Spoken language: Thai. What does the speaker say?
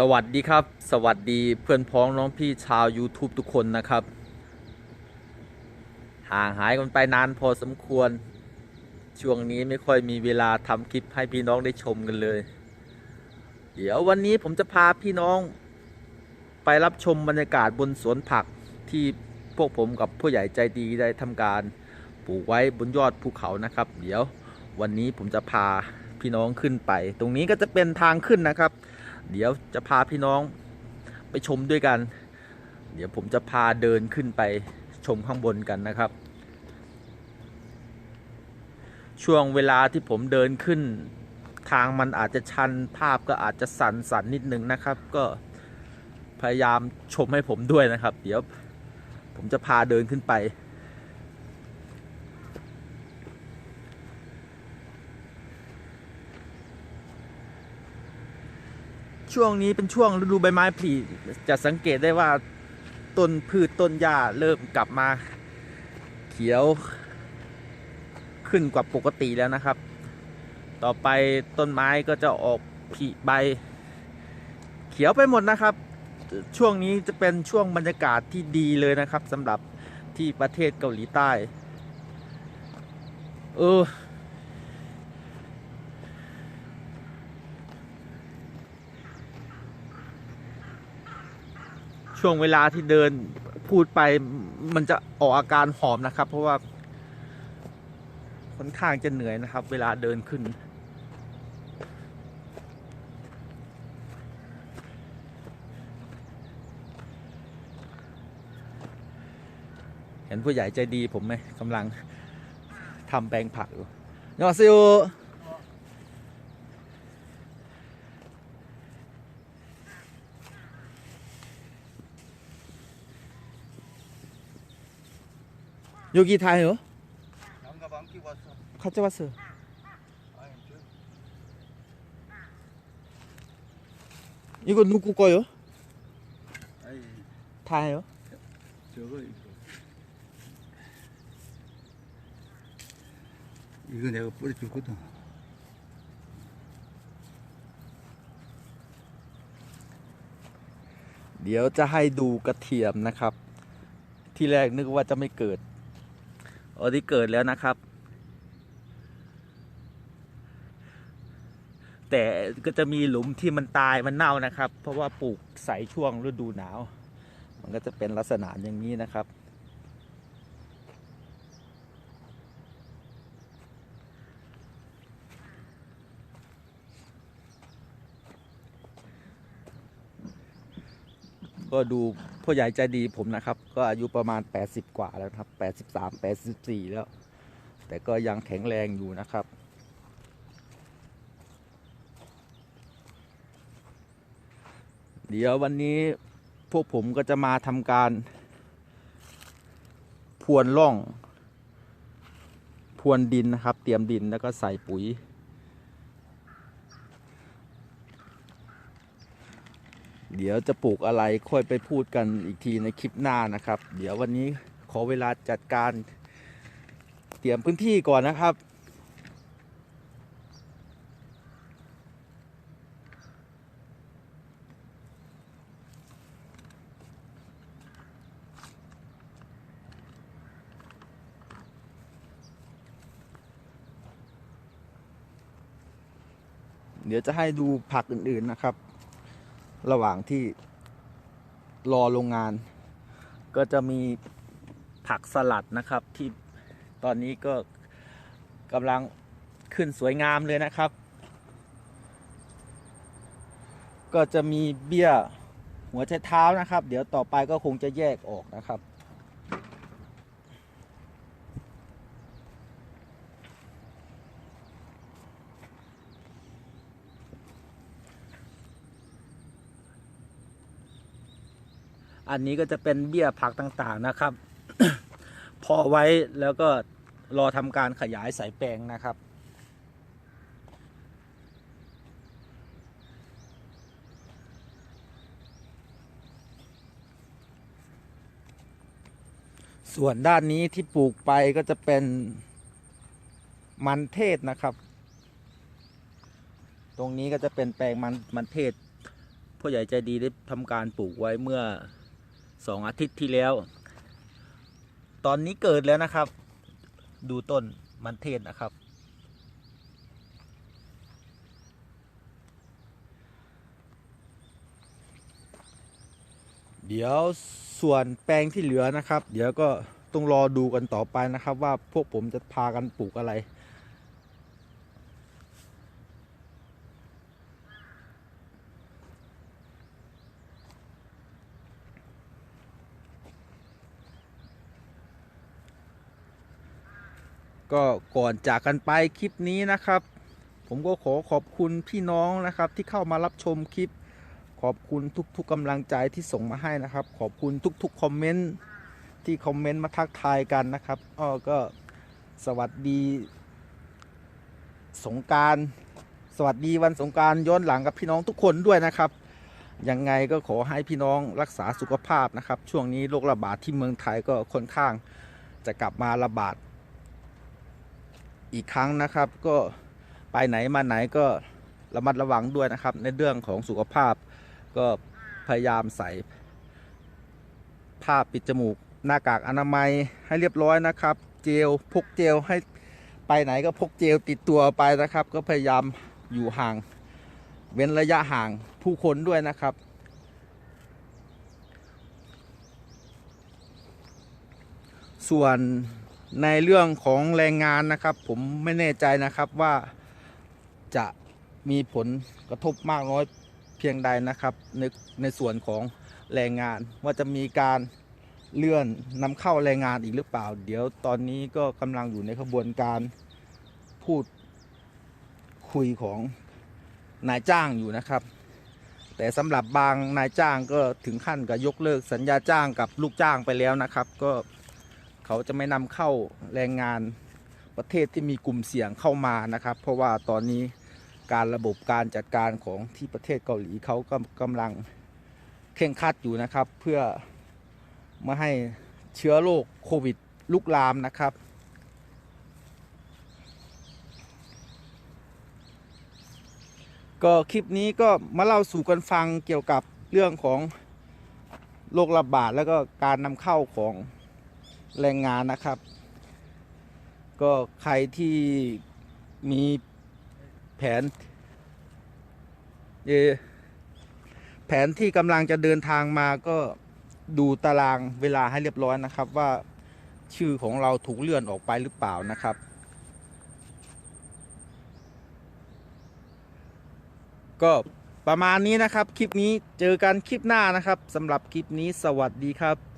สวัสดีครับ สวัสดีเพื่อนพ้องน้องพี่ชาว YouTube ทุกคนนะครับ ห่างหายกันไปนานพอสมควร ช่วงนี้ไม่ค่อยมีเวลาทำคลิปให้พี่น้องได้ชมกันเลย เดี๋ยววันนี้ผมจะพาพี่น้อง ไปรับชมบรรยากาศบนสวนผักที่พวกผมกับผู้ใหญ่ใจดีได้ทำการปลูกไว้บนยอดภูเขานะครับ เดี๋ยววันนี้ผมจะพาพี่น้องขึ้นไป ตรงนี้ก็จะเป็นทางขึ้นนะครับ เดี๋ยวจะพาพี่น้องไปชมด้วยกัน เดี๋ยวผมจะพาเดินขึ้นไปชมข้างบนกันนะครับ ช่วงเวลาที่ผมเดินขึ้น ทางมันอาจจะชันภาพก็อาจจะสั่นสันนิดนึงนะครับ ก็พยายามชมให้ผมด้วยนะครับ เดี๋ยวผมจะพาเดินขึ้นไป ช่วงนี้เป็นช่วงฤดูใบไม้ผลิจะสังเกตได้ว่าต้นพืชต้นหญ้าเริ่มกลับมาเขียวขึ้นกว่าปกติแล้วนะครับ ต่อไปต้นไม้ก็จะออกผลิใบ เขียวไปหมดนะครับ ช่วงนี้จะเป็นช่วงบรรยากาศที่ดีเลยนะครับสำหรับที่ประเทศเกาหลีใต้ เออ ช่วงเวลาที่เดินพูดไปมันจะออกอาการหอมนะครับ เพราะว่าค่อนข้างจะเหนื่อยนะครับ เวลาเดินขึ้น เห็นผู้ใหญ่ใจดีผมไหมกำลังทำแปลงผักอยู่ยอซิว 여기 다예요? 장갑 안 끼고 왔어. 가져왔어요. 아니, 저, 이거 누구 거요? 아니, 다예요? 저거 이거. 이거 내가 뿌려줬거든. เดี๋ยวจะให้ดูกระเทียมนะครับ ที่แรกนึกว่าจะไม่เกิด อ๋อที่เกิดแล้วนะครับ แต่ก็จะมีหลุมที่มันตายมันเน่านะครับ เพราะว่าปลูกใส่ช่วงฤดูหนาว มันก็จะเป็นลักษณะอย่างนี้นะครับก็ดู พ่อใหญ่ใจดีผมนะครับ ก็อายุประมาณ 80 กว่าแล้วครับ 83 84 แล้ว แต่ก็ยังแข็งแรงอยู่นะครับ เดี๋ยววันนี้พวกผมก็จะมาทำการ พรวนร่อง พรวนดินนะครับ เตรียมดินแล้วก็ใส่ปุ๋ย เดี๋ยวจะปลูกอะไรค่อยไปพูดกันอีกทีในคลิปหน้านะครับ เดี๋ยววันนี้ขอเวลาจัดการ เตรียมพื้นที่ก่อนนะครับเดี๋ยวจะให้ดูผักอื่นๆนะครับ ระหว่างที่รอโรงงาน ก็จะมีผักสลัดนะครับที่ตอนนี้ก็กำลังขึ้นสวยงามเลยนะครับ ก็จะมีเบี้ยหัวใชเท้านะครับ เดี๋ยวต่อไปก็คงจะแยกออกนะครับ อันนี้ก็จะเป็นเบี้ยผักต่างๆนะครับ พอไว้แล้วก็รอทำการขยายสายแปลงนะครับส่วนด้านนี้ที่ปลูกไปก็จะเป็นมันเทศนะครับ ตรงนี้ก็จะเป็นแปลงมันมันเทศพ่อใหญ่ใจดีได้ทำการปลูกไว้เมื่อ สองอาทิตย์ที่แล้ว ตอนนี้เกิดแล้วนะครับ ดูต้นมันเทศนะครับ เดี๋ยวส่วนแปลงที่เหลือนะครับ เดี๋ยวก็ต้องรอดูกันต่อไปนะครับ ว่าพวกผมจะพากันปลูกอะไร ก็ก่อนจากกันไปคลิปนี้นะครับ ผมก็ขอขอบคุณพี่น้องนะครับที่เข้ามารับชมคลิป ขอบคุณทุกๆกำลังใจที่ส่งมาให้นะครับ ขอบคุณทุกๆคอมเมนต์ที่คอมเมนต์มาทักทายกันนะครับอ้อก็สวัสดี สงการสวัสดีวันสงการย้อนหลังกับพี่น้องทุกคนด้วยนะครับ ยังไงก็ขอให้พี่น้องรักษาสุขภาพนะครับ ช่วงนี้โรคระบาดที่เมืองไทยก็ค่อนข้างจะกลับมาระบาด อีกครั้งนะครับ ก็ไปไหนมาไหนก็ระมัดระวังด้วยนะครับ ในเรื่องของสุขภาพ ก็พยายามใส่ผ้าปิดจมูก หน้ากากอนามัยให้เรียบร้อยนะครับ เจลพกเจลให้ไปไหนก็พกเจลติดตัวไปนะครับ ก็พยายามอยู่ห่าง เว้นระยะห่างผู้คนด้วยนะครับส่วน ในเรื่องของแรงงานนะครับ ผมไม่แน่ใจนะครับว่าจะมีผลกระทบมากน้อยเพียงใดนะครับในในส่วนของแรงงานว่าจะมีการเลื่อนนำเข้าแรงงานอีกหรือเปล่า เดี๋ยวตอนนี้ก็กำลังอยู่ในขบวนการพูดคุยของนายจ้างอยู่นะครับ แต่สำหรับบางนายจ้างก็ถึงขั้นกับยกเลิกสัญญาจ้างกับลูกจ้างไปแล้วนะครับ ก็ เขาจะไม่นำเข้าแรงงานประเทศที่มีกลุ่มเสี่ยงเข้ามานะครับ เพราะว่าตอนนี้การระบบการจัดการของที่ประเทศเกาหลีเขาก็กำลังเคร่งครัดอยู่นะครับ เพื่อไม่ให้เชื้อโรคโควิดลุกลามนะครับ ก็คลิปนี้ก็มาเล่าสู่กันฟังเกี่ยวกับเรื่องของโรคระบาดแล้วก็การนำเข้าของ แรงงานนะครับ ก็ใครที่มีแผนเอ่อแผนที่กำลังจะเดินทางมาก็ดูตารางเวลาให้เรียบร้อยนะครับ ว่าชื่อของเราถูกเลื่อนออกไปหรือเปล่านะครับก็ประมาณนี้นะครับ คลิปนี้เจอกันคลิปหน้านะครับสำหรับคลิปนี้สวัสดีครับ